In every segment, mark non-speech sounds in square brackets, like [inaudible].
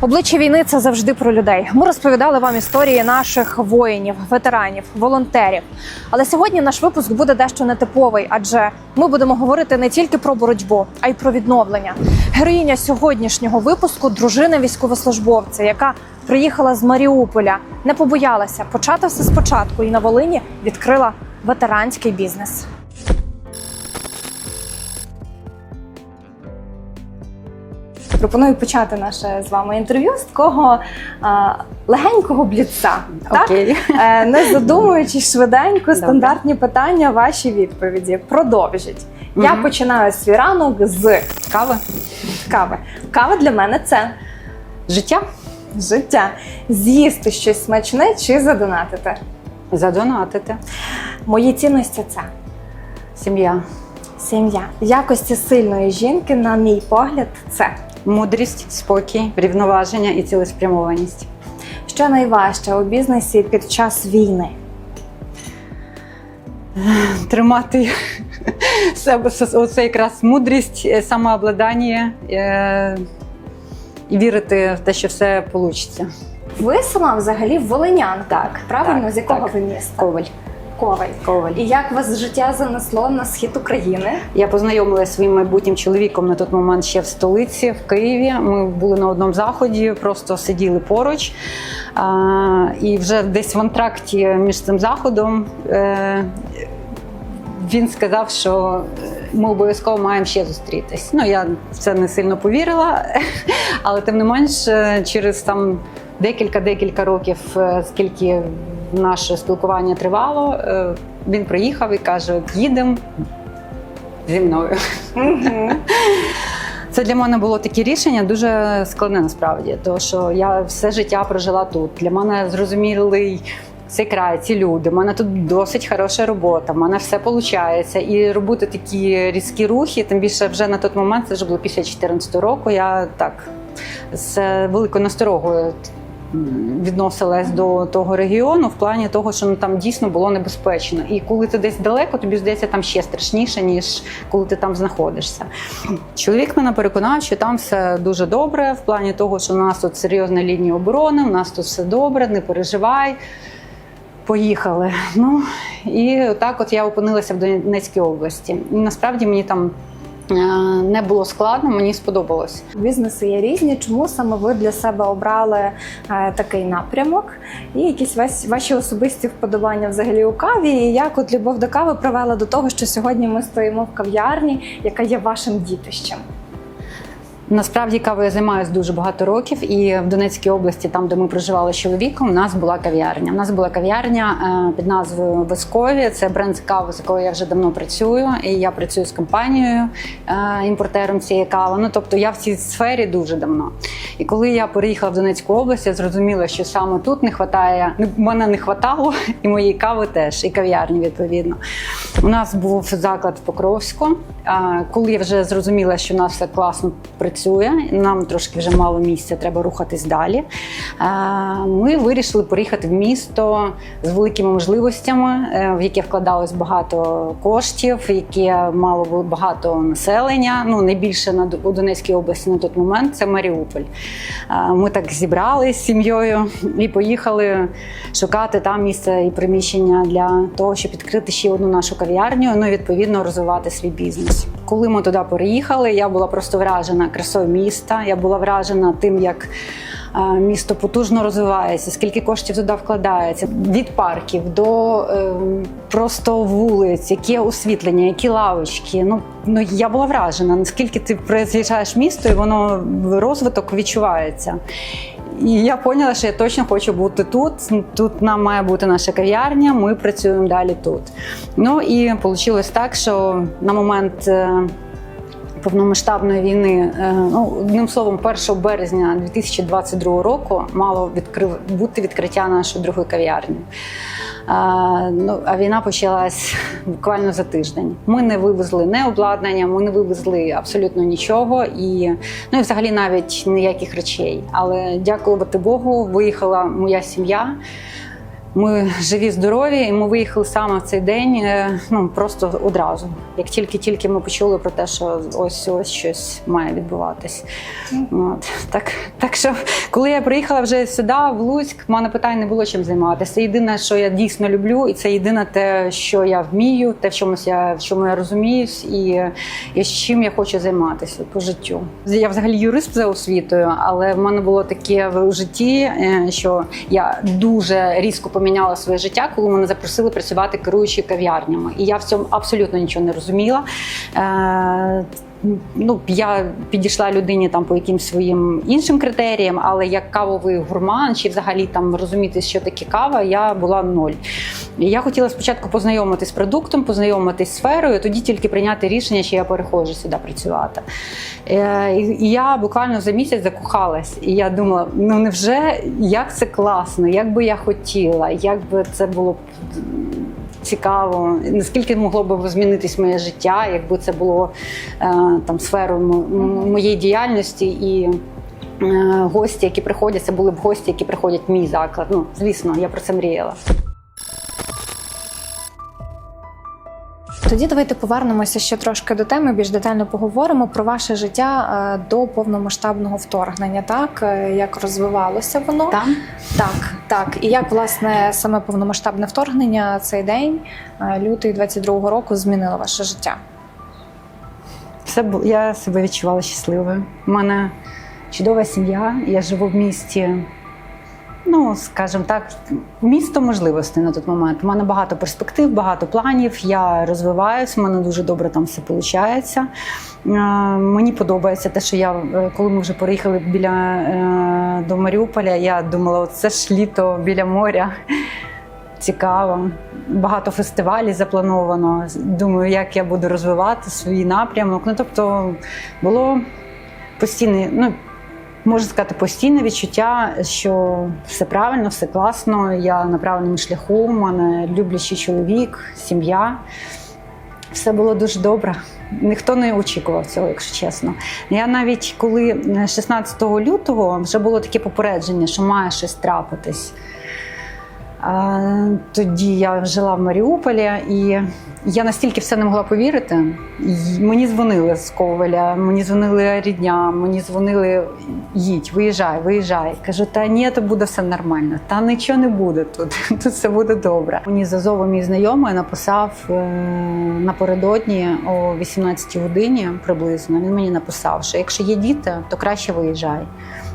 Обличчя війни це завжди про людей. Ми розповідали вам історії наших воїнів, ветеранів, волонтерів. Але сьогодні наш випуск буде дещо нетиповий, адже ми будемо говорити не тільки про боротьбу, а й про відновлення. Героїня сьогоднішнього випуску дружина військовослужбовця, яка приїхала з Маріуполя, не побоялася почати все спочатку і на Волині відкрила ветеранський бізнес. Пропоную почати наше з вами інтерв'ю з такого а, легенького бліца. Так? Окей. Е, Не задумуючись швиденько, стандартні питання, ваші відповіді. Продовжіть. Я починаю свій ранок з Кави, кави. Кава для мене це життя, життя. З'їсти щось смачне чи задонатити. задонатити, Мої цінності це сім'я, сім'я. Якості сильної жінки, на мій погляд, це. Мудрість, спокій, рівноваження і цілеспрямованість. Що найважче у бізнесі під час війни? Тримати себе оце якраз мудрість, е, самообладання е, і вірити в те, що все вийде. Ви сама взагалі волинянка, Так, правильно? так, з якого так. ви міста? Коваль. Коваль. Коваль. І як вас життя занесло на схід України? Я познайомилася зі своїм майбутнім чоловіком на той момент ще в столиці, в Києві. Ми були на одному заході, просто сиділи поруч. А, і вже десь в антракті між цим заходом е, він сказав, що ми обов'язково маємо ще зустрітись. Ну, я в це не сильно повірила, [laughs] але тим не менш, е, через там декілька-декілька років, е, скільки наше спілкування тривало, е, він приїхав і каже: їдемо зі мною. Це для мене було таке рішення дуже складне насправді, тому що я все життя прожила тут. Для мене зрозумілий цей край, ці люди. У мене тут досить хороша робота, в мене все виходить. І робити такі різкі рухи, тим більше вже на той момент, це вже було після 2014 року. Я так з великою насторогою відносилась до того регіону в плані того, що ну там дійсно було небезпечно. І коли ти десь далеко, тобі здається там ще страшніше, ніж коли ти там знаходишся. Чоловік мене переконав, що там все дуже добре, в плані того, що у нас тут серйозна лінія оборони, у нас тут все добре, не переживай. Поїхали. Ну і так, от я опинилася в Донецькій області. І насправді мені там не було складно, мені сподобалось. Бізнеси є різні. Чому саме ви для себе обрали е, такий напрямок? І якісь ваші особисті вподобання взагалі у каві? І як от любов до кави привела до того, що сьогодні ми стоїмо в кав'ярні, яка є вашим дітищем? Насправді кавою займаюся дуже багато років, і в Донецькій області, там де ми проживали з чоловіком, у нас була кав'ярня. У нас була кав'ярня е, під назвою Вискові. Це бренд кави, з якою я вже давно працюю. І я працюю з компанією е, імпортером цієї кави. Ну тобто я в цій сфері дуже давно. І коли я переїхала в Донецьку область, я зрозуміла, що саме тут не вистачає, мене не вистачало, і моєї кави теж, і кав'ярні відповідно. У нас був заклад в Покровську. Коли я вже зрозуміла, що у нас все класно працює, нам трошки вже мало місця, треба рухатись далі. Ми вирішили поїхати в місто з великими можливостями, е, в яке вкладалось багато коштів, яке мало багато населення. Ну найбільше на у Донецькій області на той момент це Маріуполь. Ми так зібралися з сім'єю і поїхали шукати там місце і приміщення для того, щоб відкрити ще одну нашу кав'ярню, ну і відповідно розвивати свій бізнес. Коли ми туди переїхали, я була просто вражена красою міста. Я була вражена тим, як е, місто потужно розвивається, скільки коштів туди вкладається від парків до е, просто вулиць, яке освітлення, які лавочки. Ну ну я була вражена, наскільки ти приїжджаєш місто, і воно розвиток відчувається. І я поняла, що я точно хочу бути тут. Тут нам має бути наша кав'ярня. Ми працюємо далі тут. Ну і вийшло так, що на момент. Повномасштабної війни, е, ну одним словом, 1 березня 2022 року мало відкрив бути відкриття нашої другої кав'ярні. А, ну, а війна почалась [laughs] буквально за тиждень. Ми не вивезли не обладнання, ми не вивезли абсолютно нічого і ну і взагалі навіть ніяких речей. Але дякувати Богу, виїхала моя сім'я. Ми живі, здорові, і ми виїхали саме в цей день. е, Ну просто одразу. Як тільки-тільки ми почули про те, що ось ось щось має відбуватись. От так, так що, коли я приїхала вже сюди, в Луцьк, в мене питань не було чим займатися. Єдине, що я дійсно люблю, і це єдине те, що я вмію, те, в чомусь я в чому я розуміюсь, і, і з чим я хочу займатися по життю. Я взагалі юрист за освітою, але в мене було таке в житті, е, що я дуже різко поміняла своє життя, коли мене запросили працювати керуючи кав'ярнями. І я в цьому абсолютно нічого не розуміла. Ну, я підійшла людині там по якимсь своїм іншим критеріям, але як кавовий гурман чи взагалі там розуміти, що таке кава, я була ноль. І я хотіла спочатку познайомитись з продуктом, познайомитись з сферою, тоді тільки прийняти рішення, чи я переходжу сюди працювати. Е, і я буквально за місяць закохалась. І я думала, ну невже як це класно, як би я хотіла, як би це було б цікаво, наскільки могло б змінитись моє життя, якби це було е, там сферою моєї діяльності і. е, Гості, які приходять, це були б гості, які приходять в мій заклад. Ну, звісно, я про це мріяла. Тоді давайте повернемося ще трошки до теми. Більш детально поговоримо про ваше життя е, до повномасштабного вторгнення. Так Е, як розвивалося воно? Там так, так. І як власне саме повномасштабне вторгнення цей день, е, лютий 22-го року, змінило ваше життя? все бу- я себе відчувала щасливою. У мене чудова сім'я. Я живу в місті. Ну, скажімо так, місто можливостей на той момент. У мене багато перспектив, багато планів. Я розвиваюся, в мене дуже добре там все виходить. Мені подобається те, що я, е, коли ми вже переїхали біля е, до Маріуполя, я думала, це ж літо біля моря. Цікаво. Багато фестивалів заплановано. Думаю, як я буду розвивати свій напрямок. Ну, тобто було постійне, ну можу сказати, постійне відчуття, що все правильно, все класно. Я на правильному шляху. У мене люблячий чоловік, сім'я. Все було дуже добре. Ніхто не очікував цього, якщо чесно. Я навіть коли е, 16 лютого вже було таке попередження, що має щось трапитись. Тоді я жила в Маріуполі, і я настільки все не могла повірити. Мені дзвонили з Ковеля, мені дзвонили рідня, мені дзвонили їдь, виїжджай, виїжджай. Кажу, та ні, то буде все нормально. Та нічого не буде тут. [laughs] Тут все буде добре. Мені за Зову мій знайомий написав е, напередодні о 18 годині приблизно. Він мені написав, що якщо є діти, то краще виїжджай.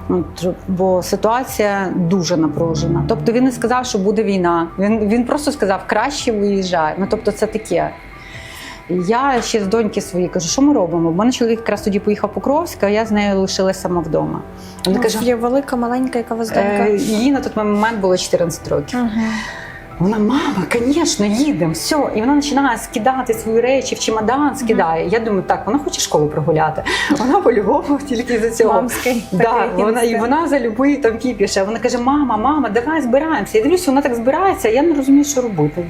От, бо ситуація дуже напружена. Тобто він не сказав, що буде війна. Він, він просто сказав, краще виїжджай. Ну тобто, це таке. Я ще з доньки своєї кажу, що ми робимо? У мене чоловік якраз тоді поїхав в Покровськ, а я з нею лишилася сама вдома. Вона Ну, каже, є велика, маленька, яка вас донька. е, їй на той момент було 14 років. Угу. Вона, мама, звісно, їдемо, все. І вона починає скидати свої речі в чемодан, скидає. Я думаю, так, вона хоче школу прогуляти. Вона по-любому тільки за цього. Мамський Да, вона, і вона за любий там кіпіш. Вона каже: мама, мама, давай збираємося. Я дивлюся, вона так збирається, а я не розумію, що робити.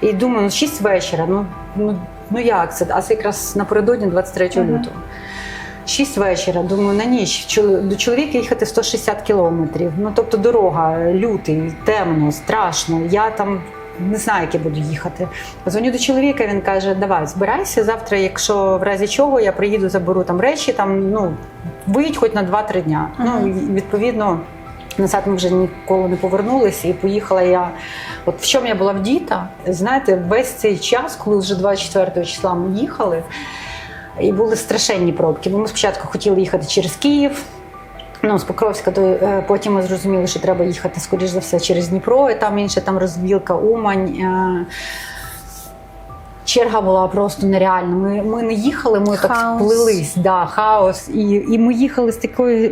І думаю, ну 6 вечора, ну, ну, ну як це? А це якраз напередодні 23 Мгм. лютого. 6 вечора, думаю, на ніч до чоловіка їхати 160 кілометрів. Ну тобто дорога, лютий, темно, страшно. Я там не знаю, як я буду їхати. Дзвоню до чоловіка, він каже: Давай, збирайся завтра, якщо в разі чого я приїду, заберу там речі, там ну виїдь хоч на 2-3 дня. Ага. Ну відповідно. Назад ми вже ніколи не повернулися, і поїхала я. От в чому я була вдіта, знаєте, весь цей час, коли вже 24 числа ми їхали, і були страшенні пробки. Бо ми спочатку хотіли їхати через Київ. Ну, з Покровська, то е, потім ми зрозуміли, що треба їхати, скоріш за все, через Дніпро, і там інша там розвілка, Умань. Черга була просто нереальна. Ми, ми не їхали, ми так Хаос. сплились, да, хаос. І, і ми їхали з такою,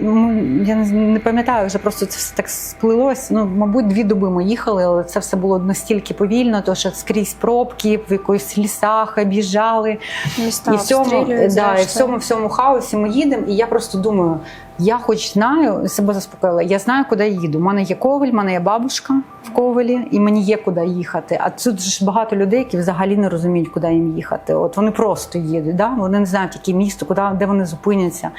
я не, не пам'ятаю, вже просто це все так сплилось. Ну, мабуть, дві доби ми їхали, але це все було настільки повільно, то що скрізь пробки, в якоїсь лісах об'їжджали. Міста І в цьому, да, і в цьому всьому хаосі ми їдемо, і я просто думаю, я хоч знаю, себе заспокоїла, я знаю, куди їду. У мене є коваль, у мене є бабушка в ковалі, і мені є куди їхати. А тут ж багато людей, які взагалі не розуміють, куди їм їхати. От вони просто їдуть, да? вони не знають, яке місто, куди, де вони зупиняться.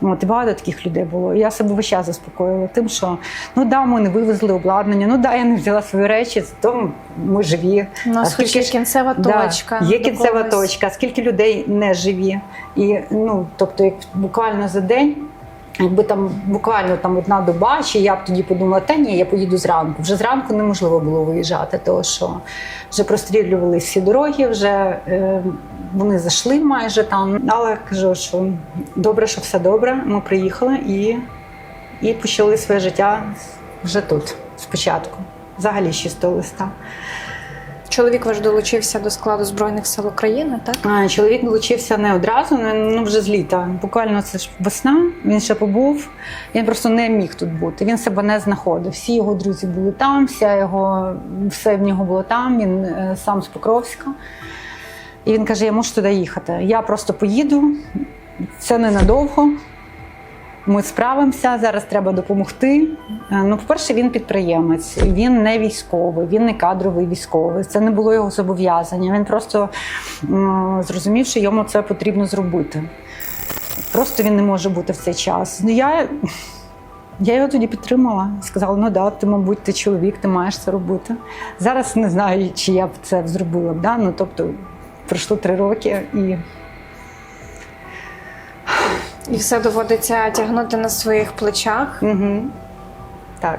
От, і багато таких людей було. Я себе весь час заспокоїла тим, що ну да, ми не вивезли обладнання, ну да, я не взяла свої речі, то ми живі. У нас скільки хоч є кінцева Да, точка. Є кінцева точка, скільки людей не живі. І ну, тобто, як буквально за день. Якби там буквально там одна доба, чи я б тоді подумала, та ні, я поїду зранку. Вже зранку неможливо було виїжджати, тому що вже прострілювали всі дороги, вже е, вони зайшли майже там. Але кажу, що добре, що все добре. Ми приїхали і, і почали своє життя вже тут, спочатку. Взагалі з листа. Чоловік ваш долучився до складу Збройних сил України, так? А, Чоловік долучився не одразу, ну, вже з літа. Буквально це ж весна. Він ще побув. Він просто не міг тут бути. Він себе не знаходив. Всі його друзі були там, вся його все в нього було там. Він е, сам з Покровська. І він каже: Я можу туди їхати. Я просто поїду. Це ненадовго. Ми справимося, зараз треба допомогти. Е, Ну, по-перше, він підприємець, він не військовий, він не кадровий військовий. Це не було його зобов'язання. Він просто зрозумів, що йому це потрібно зробити. Просто він не може бути в цей час. Ну, я, я його тоді підтримала. Сказала: ну да, ти, мабуть, ти чоловік, ти маєш це робити. Зараз не знаю, чи я б це зробила. Да? Ну, тобто, пройшло три роки і. І все доводиться тягнути на своїх плечах. Угу. Так.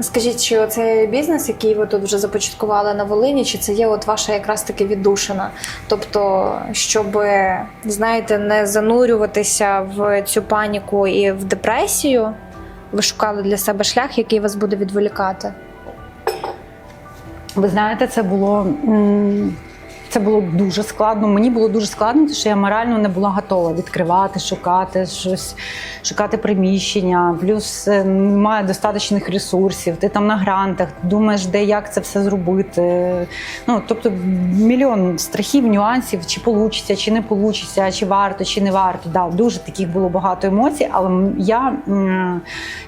Скажіть, чи оцей бізнес, який ви тут вже започаткували на Волині, чи це є от ваша якраз таки віддушина? Тобто, щоб знаєте, не занурюватися в цю паніку і в депресію, ви шукали для себе шлях, який вас буде відволікати? Ви знаєте, це було. м, Це було дуже складно. Мені було дуже складно, тому що я морально не була готова відкривати, шукати щось, шукати приміщення. Плюс е, немає достатніх ресурсів. Ти там на грантах думаєш, де як це все зробити. Ну тобто мільйон страхів, нюансів, чи получиться, чи не получиться, чи варто, чи не варто. Да, дуже таких було багато емоцій, але я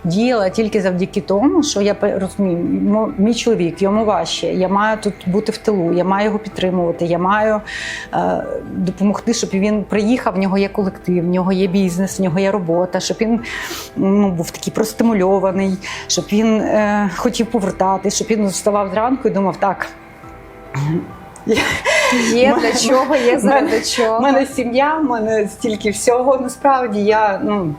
діяла тільки завдяки тому, що я розумію, мій чоловік йому важче. Я маю тут бути в тилу, я маю його підтримувати. Я маю е, допомогти, щоб він приїхав. В нього є колектив, в нього є бізнес, в нього є робота, щоб він ну, був такий простимульований, щоб він е, хотів повертати, щоб він вставав зранку і думав, так. Є [laughs] Мене- для чого, є заради чого. У мене сім'я, в мене стільки всього. Насправді я ну,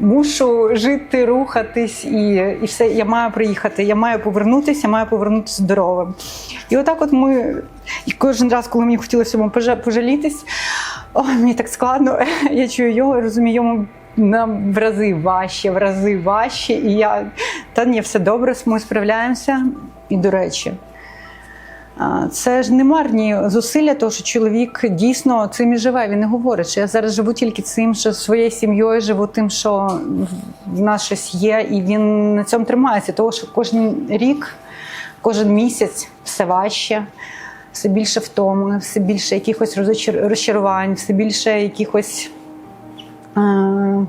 мушу жити, рухатись і, і все. Я маю приїхати, я маю повернутися, я маю повернутися здоровим. І отак, от ми, і кожен раз, коли мені хотілося йому пожа- пожалітись, о, мені так складно. [laughs] Я чую його, розумію, йому. Нам в рази важче, в рази важче. І я та ні, все добре, ми справляємося. І до речі, Це ж не марні зусилля, тому що чоловік дійсно цим і живе. Він не говорить, що я зараз живу тільки цим, що своєю сім'єю живу тим, що в нас щось є, і він на цьому тримається. Тому що кожен рік, кожен місяць все важче, все більше втоми, все більше якихось розчарувань, все більше якихось е-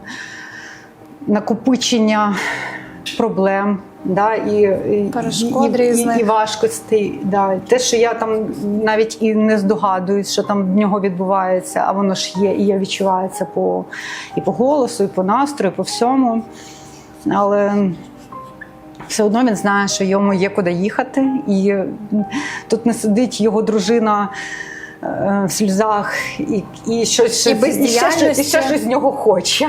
накопичення проблем. Да, і, і, Перешкод і, і, і важкостей. Да. Те, що я там навіть і не здогадуюсь, що там в нього відбувається, а воно ж є, і я відчуваю це по, і по голосу, і по настрою, і по всьому. Але все одно він знає, що йому є куди їхати, і тут не сидить його дружина. е, В сльозах і, і щось, бездіяльності. і ще, і ще щось з нього хоче,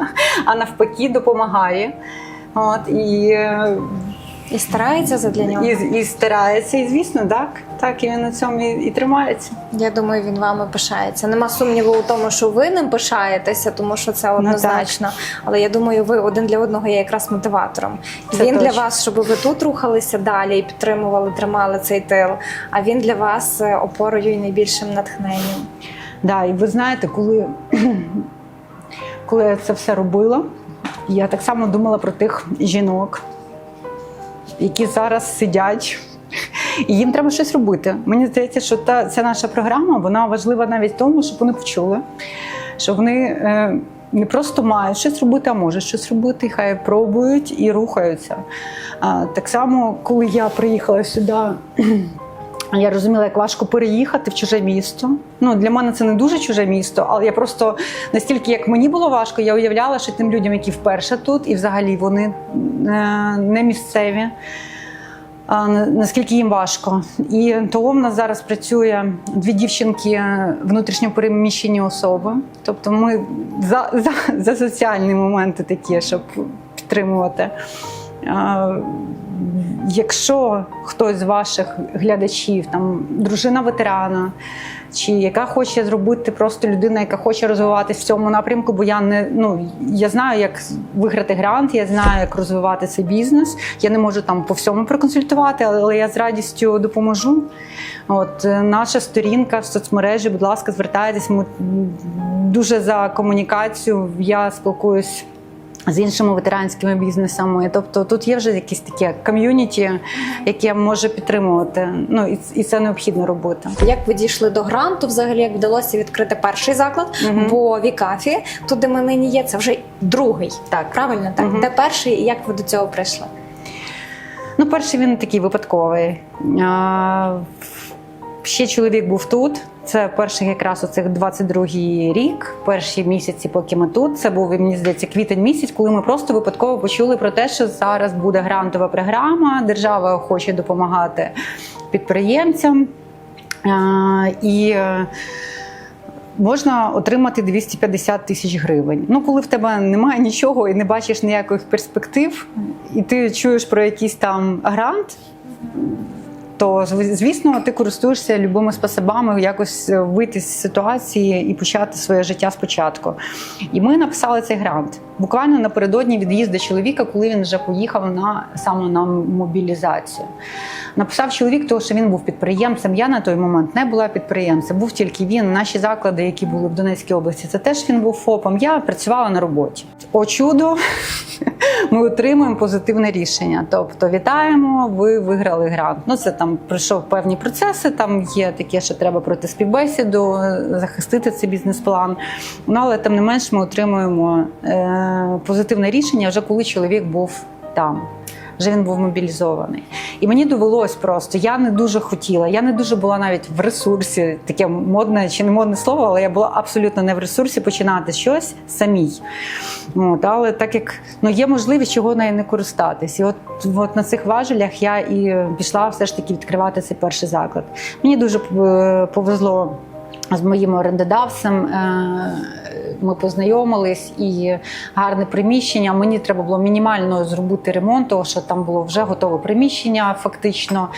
[laughs] а навпаки допомагає. От, і, І старається задля нього. і, і старається, і звісно, так. Так, і він на цьому і, і тримається. Я думаю, він вами пишається. Нема сумніву у тому, що ви ним пишаєтеся, тому що це однозначно. Але я думаю, ви один для одного є якраз мотиватором. Це він для вас, щоб ви тут рухалися далі і підтримували, тримали цей тил. А він для вас е, опорою і найбільшим натхненням. Да, і ви знаєте, коли, [clears throat] коли я це все робила, я так само думала про тих жінок, які зараз сидять. І їм треба щось робити. Мені здається, що та ця наша програма вона важлива навіть тому, щоб вони почули, що вони е, не просто мають щось робити, а можуть щось робити, хай пробують і рухаються. А, так само, коли я приїхала сюди. Я розуміла, як важко переїхати в чуже місто. Ну для мене це не дуже чуже місто, але я просто настільки, як мені було важко, я уявляла, що тим людям, які вперше тут, і взагалі вони е, не місцеві. Наскільки їм важко, і того в нас зараз працює дві дівчинки внутрішньо переміщені особи. Тобто, ми за, за, за соціальні моменти такі, щоб підтримувати. Якщо хтось з ваших глядачів, там дружина ветерана, чи яка хоче зробити просто людина, яка хоче розвиватись в цьому напрямку, бо я не ну я знаю, як виграти грант, я знаю, як розвивати цей бізнес. Я не можу там по всьому проконсультувати, але я з радістю допоможу. От е, наша сторінка в соцмережі, будь ласка, звертайтесь. Ми дуже за комунікацію. Я спілкуюсь з іншими ветеранськими бізнесами. Тобто тут є вже якесь таке ком'юніті, яке може підтримувати. Ну і, і це необхідно робити. Як ви дійшли до гранту? Взагалі як вдалося відкрити перший заклад? Мгм. Бо Вікафі, тут де ми нині є, це вже другий. Так. Правильно, так Мгм. де перший і як ви до цього прийшли? Ну, перший він такий випадковий. Ще чоловік був тут. Це перший якраз оцих 22-й рік, перші місяці, поки ми тут. Це був мені здається квітень місяць, коли ми просто випадково почули про те, що зараз буде грантова програма. Держава хоче допомагати підприємцям. І е, можна отримати 250 тисяч гривень. Ну, коли в тебе немає нічого і не бачиш ніяких перспектив, і ти чуєш про якийсь там грант. То звісно, ти користуєшся любими способами якось е, вийти з ситуації і почати своє життя спочатку. І ми написали цей грант буквально напередодні від'їзду чоловіка, коли він вже поїхав на саме на мобілізацію. Написав чоловік, того, що він був підприємцем. Я на той момент не була підприємцем, був тільки він. Наші заклади, які були в Донецькій області, це теж він був ФОПом. Я працювала на роботі. О чудо, [laughs] ми отримуємо позитивне рішення. Тобто, вітаємо, ви виграли грант. Ну це там пройшов певні процеси. Там є таке, що треба пройти співбесіду, захистити цей бізнес-план. Ну але тим не менш, ми отримуємо е, позитивне рішення вже коли чоловік був там. Вже він був мобілізований. І мені довелось просто. Я не дуже хотіла. Я не дуже була навіть в ресурсі, таке модне чи не модне слово, але я була абсолютно не в ресурсі починати щось самій. От, але так як ну, є можливість чого нею не користатись. І от, от на цих важелях я і пішла все ж таки відкривати цей перший заклад. Мені дуже е, повезло з моїм орендодавцем. Ми познайомились і гарне приміщення. Мені треба було мінімально зробити ремонт, тому що там було вже готове приміщення, фактично.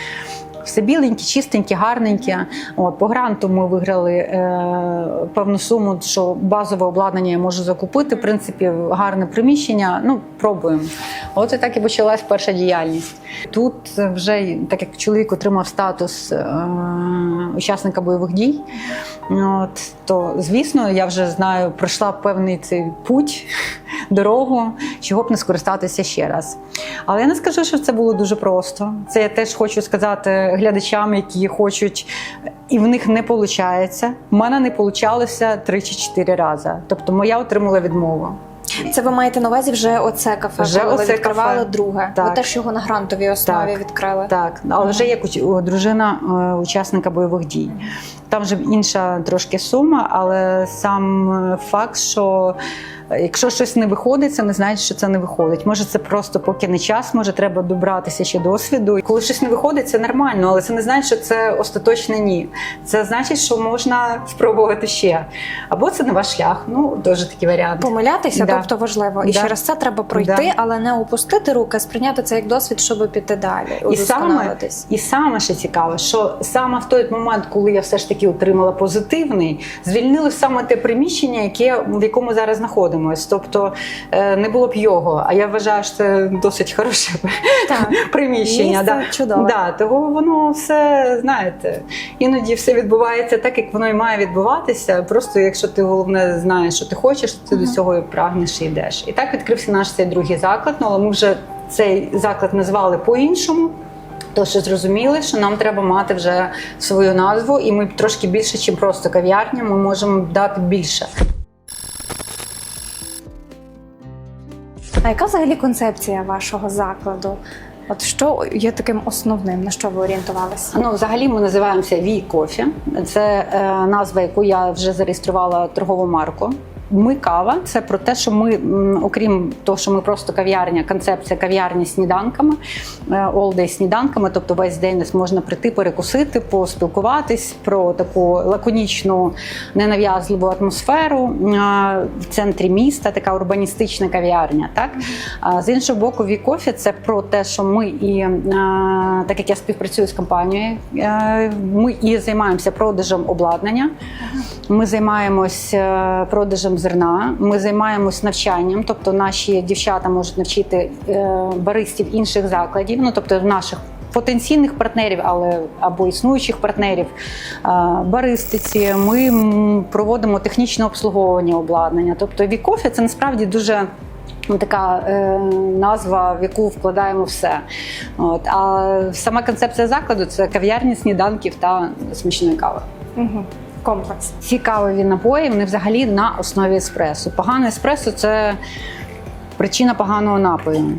Все біленьке, чистеньке, гарненьке. От по гранту ми виграли е, певну суму, що базове обладнання я можу закупити. В принципі, гарне приміщення. Ну, пробуємо. От і так і почалась перша діяльність. Тут вже так як чоловік отримав статус е, учасника бойових дій, от, то звісно, я вже знаю, пройшла певний цей путь, [laughs] дорогу, чого б не скористатися ще раз. Але я не скажу, що це було дуже просто. Це я теж хочу сказати глядачам, які хочуть, і в них не виходить. У мене не вийшло три чи чотири рази. Тобто, моя отримала відмову. Це ви маєте на увазі вже оце кафе, Вже коли оце відкривали кафе. друге. Так. Ви теж його на грантовій основі Так. відкрили. Так, але вже як дружина е, учасника бойових дій. Там вже інша трошки сума, але сам е, факт, що якщо щось не виходить, це не значить, що це не виходить. Може, це просто поки не час, може, треба добратися ще досвіду. Коли щось не виходить, це нормально, але це не значить, що це остаточне ні. Це значить, що можна спробувати ще. Або це не ваш шлях. Ну, дуже такий варіант. Помилятися, Да. тобто важливо. І Да. через це треба пройти, Да. але не опустити руки, сприйняти це як досвід, щоб піти далі. І саме, і саме ще цікаве, що саме в той момент, коли я все ж таки отримала позитивний, звільнили саме те приміщення, яке в якому зараз знаходимося. Тобто е, не було б його. А я вважаю, що це досить хороше Так. [laughs] приміщення. Місце чудове. Да, того воно все знаєте. Іноді все відбувається так, як воно і має відбуватися. Просто якщо ти головне знаєш, що ти хочеш, ти до цього і прагнеш і йдеш. І так відкрився наш цей другий заклад. Ну але ми вже цей заклад назвали по-іншому. То що зрозуміли, що нам треба мати вже свою назву, і ми трошки більше, ніж просто кав'ярня, ми можемо дати більше. А яка взагалі концепція вашого закладу? От що є таким основним, на що ви орієнтувалися? Ну, взагалі ми називаємося Вій Кофі. Це е, назва, яку я вже зареєструвала торгову марку. Ми кава це про те, що ми, окрім того, що ми просто кав'ярня, концепція кав'ярні сніданками, е, all day сніданками, тобто весь день нас можна прийти, перекусити, поспілкуватись про таку лаконічну, ненав'язливу атмосферу е, в центрі міста, така урбаністична кав'ярня. Так з іншого боку, Вікофі це про те, що ми і е, так як я співпрацюю з компанією, е, ми і займаємося продажем обладнання. Ми займаємось продажем зерна, ми займаємось навчанням, тобто наші дівчата можуть навчити е, баристів інших закладів, ну тобто наших. Потенційних партнерів, але або існуючих партнерів е, баристиці. Ми проводимо технічне обслуговування обладнання. Тобто Вікофі це насправді дуже ну, така е, назва, в яку вкладаємо все. От. А сама концепція закладу це кав'ярні сніданків та смачної кави. Угу. Комплекс. Ці кавові напої вони взагалі на основі еспресо. Погане еспресо це причина поганого напою.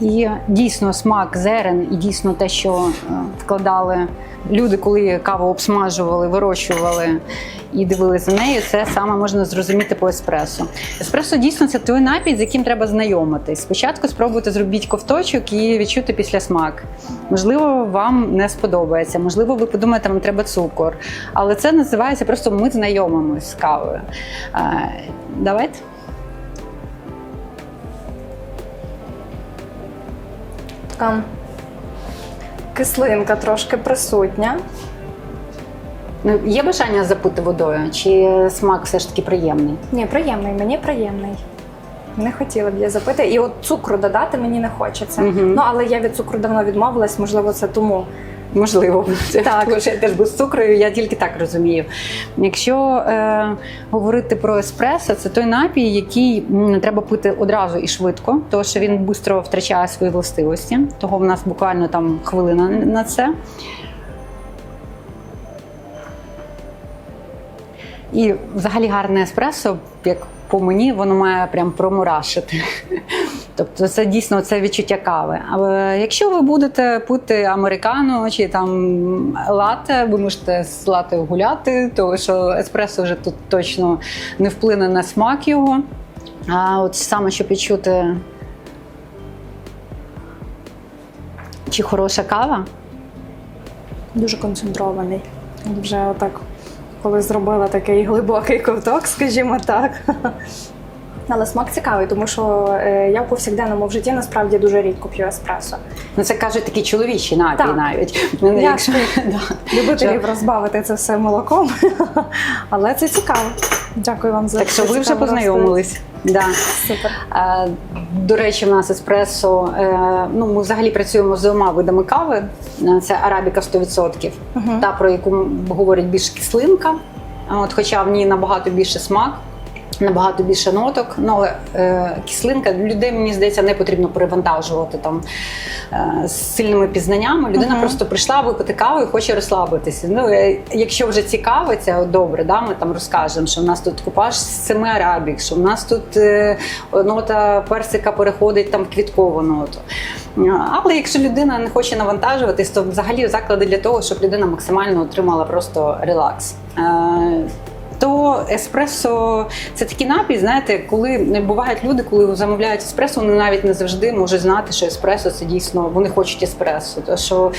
І дійсно смак зерен, і дійсно те, що е, вкладали люди, коли каву обсмажували, вирощували і дивилися за нею, це саме можна зрозуміти по еспресо. Еспресо дійсно це той напій, з яким треба знайомитись. Спочатку спробуйте зробити ковточок і відчути після смак. Можливо, вам не сподобається, можливо, ви подумаєте, вам треба цукор. Але це називається просто ми знайомимось з кавою. Е, Давайте. Така кислинка трошки присутня. Ну, є бажання запити водою, чи смак все ж таки приємний? Ні, приємний, мені приємний. Не хотіла б я запити. І от цукру додати мені не хочеться. Угу. Ну, але я від цукру давно відмовилась, можливо, це тому. Можливо, це Так. тому що я теж без цукру, я тільки так розумію. Якщо е, говорити про еспресо, це той напій, який треба пити одразу і швидко, тому що він швидко втрачає свої властивості. Того в нас буквально там хвилина на це. І взагалі гарне еспресо, як по мені, воно має прям промурашити. Тобто це дійсно це відчуття кави. Але якщо ви будете пити американо чи там лате, ви можете з лате гуляти, тому що еспресо вже тут точно не вплине на смак його. А от саме щоб відчути, чи хороша кава, Дуже концентрований. Вже отак, коли зробила такий глибокий ковток, скажімо так. Але смак цікавий, тому що е, я в повсякденному в житті насправді дуже рідко п'ю еспресо. ну це кажуть такі чоловічі напій Так. навіть. Я Якщо-. [laughs] Любителів розбавити це все молоком. [laughs] Але це цікаво. Дякую вам за Так що ви вже познайомились. Да. Супер. До речі, в нас еспресо. е, Ну, ми взагалі працюємо з двома видами кави. Е, Це арабіка 100%, Мгм. та про яку говорять більш кислинка, от, хоча в ній набагато більше смак. Набагато більше ноток, ну але е, кислинка людей, мені здається, не потрібно перевантажувати там е, з сильними пізнаннями. Людина Мгм. просто прийшла випити каву і хоче розслабитися. Ну е, якщо вже цікавиться, добре, да, ми там розкажемо, що в нас тут купаж з семи арабік, що в нас тут е, нота персика переходить там в квіткову ноту. Е, Але якщо людина не хоче навантажуватись, то взагалі заклади для того, щоб людина максимально отримала просто релакс. То еспресо це такий напій, знаєте, коли бувають люди, коли замовляють еспресо, вони навіть не завжди можуть знати, що еспресо це дійсно вони хочуть еспресо. То що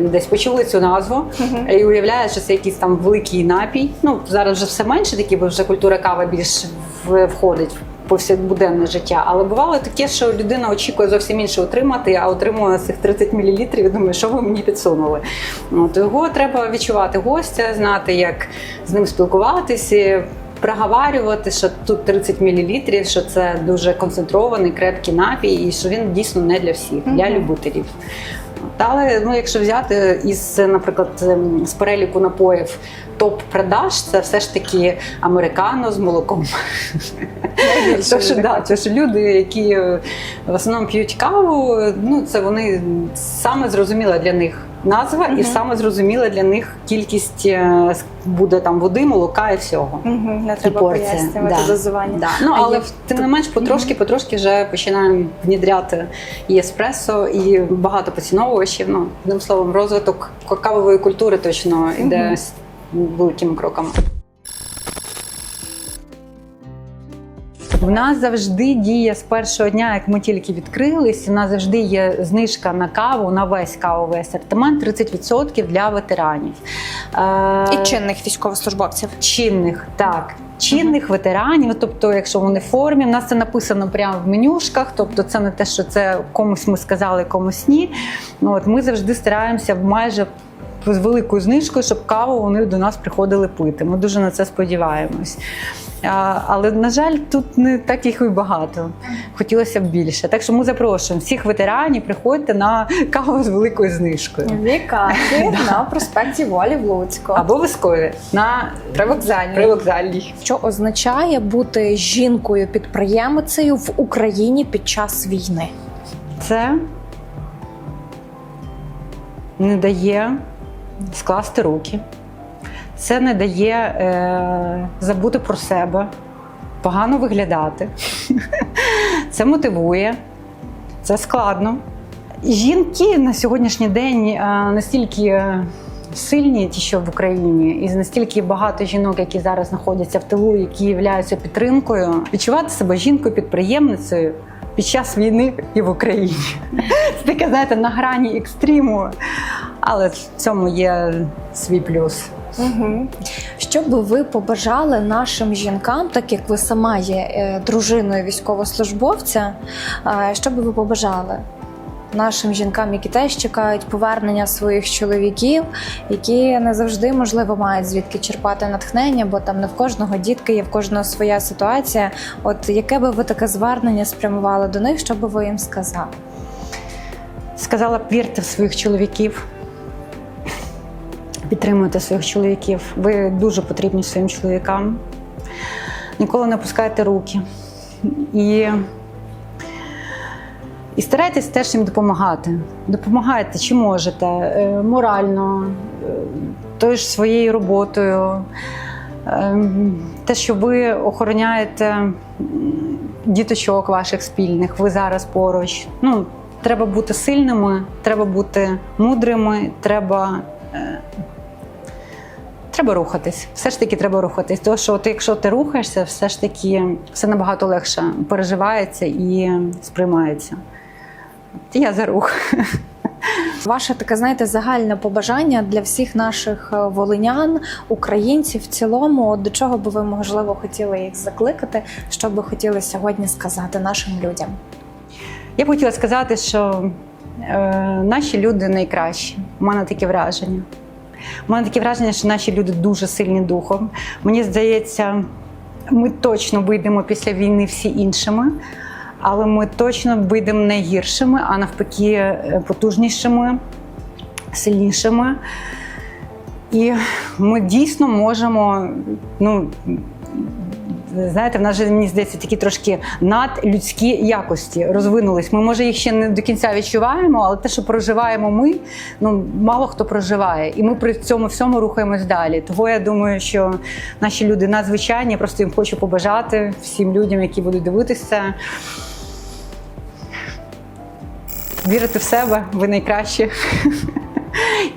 десь почули цю назву Мгм. і уявляють, що це якийсь там великий напій. Ну зараз вже все менше такі, бо вже культура кави більш в- входить. Повсякбуденне життя, але бувало таке, що людина очікує зовсім інше отримати, а отримує цих 30 мл і думає, що ви мені підсунули. От його треба відчувати гостя, знати, як з ним спілкуватися, проговарювати, що тут 30 мл, що це дуже концентрований, крепкий напій, і що він дійсно не для всіх, для любителів. Але ну, якщо взяти із, наприклад, ем, з переліку напоїв топ-продаж, це все ж таки американо з молоком. Тож да, що люди, які е, в основному п'ють каву, ну це вони саме зрозуміла для них назва, і саме зрозуміла для них кількість е, буде там води, молока і всього. Угу, не треба пояснювати Да. дозування. Да. Ну але є- тим не менш, потрошки, потрошки вже починаємо внідряти і еспресо, і багато поціновувачів. Ну одним словом, розвиток кавової культури точно йде угу. з великими В нас завжди діє з першого дня, як ми тільки відкрились. У нас завжди є знижка на каву на весь кавовий асортимент 30% для ветеранів. Е, І чинних військовослужбовців. чинних, так. Чинних ветеранів, тобто, якщо вони в формі, в нас це написано прямо в менюшках, тобто це не те, що це комусь ми сказали, комусь ні. Ну, от ми завжди стараємося майже з великою знижкою, щоб каву вони до нас приходили пити. Ми дуже на це сподіваємось. Але, на жаль, тут не так їх і багато. Хотілося б більше. Так що ми запрошуємо всіх ветеранів, приходьте на каву з великою знижкою. Вікати [laughs] на проспекті Волі в Луцьку. Або вискові на Привокзальній. привокзальній. Що означає бути жінкою-підприємицею в Україні під час війни? Це не дає скласти руки, це не дає е, забути про себе, погано виглядати. [laughs] Це мотивує, це складно. Жінки на сьогоднішній день е, настільки е, сильні, ті, що в Україні, і настільки багато жінок, які зараз знаходяться в тилу, які являються підтримкою, відчувати себе жінкою-підприємницею під час війни і в Україні. Це таке, знаєте, на грані екстриму, але в цьому є свій плюс. Угу. Що би ви побажали нашим жінкам, так як ви сама є е, дружиною військовослужбовця, що би ви побажали? Нашим жінкам, які теж чекають повернення своїх чоловіків, які не завжди можливо мають звідки черпати натхнення, бо там не в кожного дітки є в кожного своя ситуація. От яке би ви таке звернення спрямували до них, що би ви їм сказали? Сказала б, вірте в своїх чоловіків. Підтримуйте своїх чоловіків. Ви дуже потрібні своїм чоловікам. Ніколи не опускайте руки. І, і старайтесь теж їм допомагати. Допомагайте, чи можете, е, морально, е, тою ж своєю роботою. Е, Те, що ви охороняєте діточок ваших спільних, ви зараз поруч. Ну, треба бути сильними, треба бути мудрими, треба. Треба рухатись, все ж таки треба рухатись. Тому що от якщо ти рухаєшся, все ж таки все набагато легше переживається і сприймається. Я за рух. Ваше таке, знаєте, загальне побажання для всіх наших е, волинян, українців в цілому, до чого би ви можливо хотіли їх закликати, що би хотіли сьогодні сказати нашим людям? Я б хотіла сказати, що е, наші люди найкращі. У мене таке враження. У мене таке враження, що наші люди дуже сильні духом. Мені здається, ми точно вийдемо після війни всі іншими, але ми точно вийдемо не гіршими, а навпаки, е, потужнішими, сильнішими. І ми дійсно можемо, ну. Знаєте, в нас же мені здається такі трошки надлюдські якості розвинулись. Ми може їх ще не до кінця відчуваємо, але те, що проживаємо ми, ну мало хто проживає, і ми при цьому всьому рухаємось далі. Того я думаю, що наші люди надзвичайні. Просто їм хочу побажати всім людям, які будуть дивитися. Вірити в себе, ви найкращі.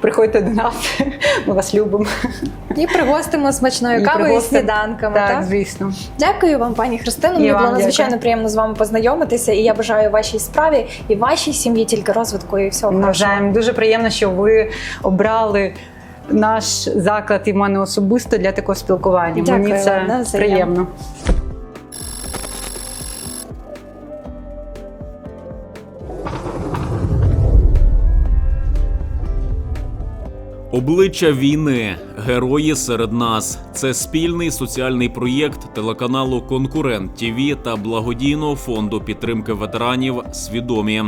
Приходьте до нас, ми вас любимо. І пригостимо смачною І кавою і сніданками. Так, Так, звісно. дякую вам, пані Христино. Мені було надзвичайно дякую. приємно з вами познайомитися. І я бажаю вашій справі і вашій сім'ї тільки розвитку і всього. Навзаєм дуже приємно, що ви обрали наш заклад і в мене особисто для такого спілкування. Дякую Мені це приємно. Обличчя війни, герої серед нас. Це спільний соціальний проєкт телеканалу Конкурент ТІВІ та благодійного фонду підтримки ветеранів Свідомі.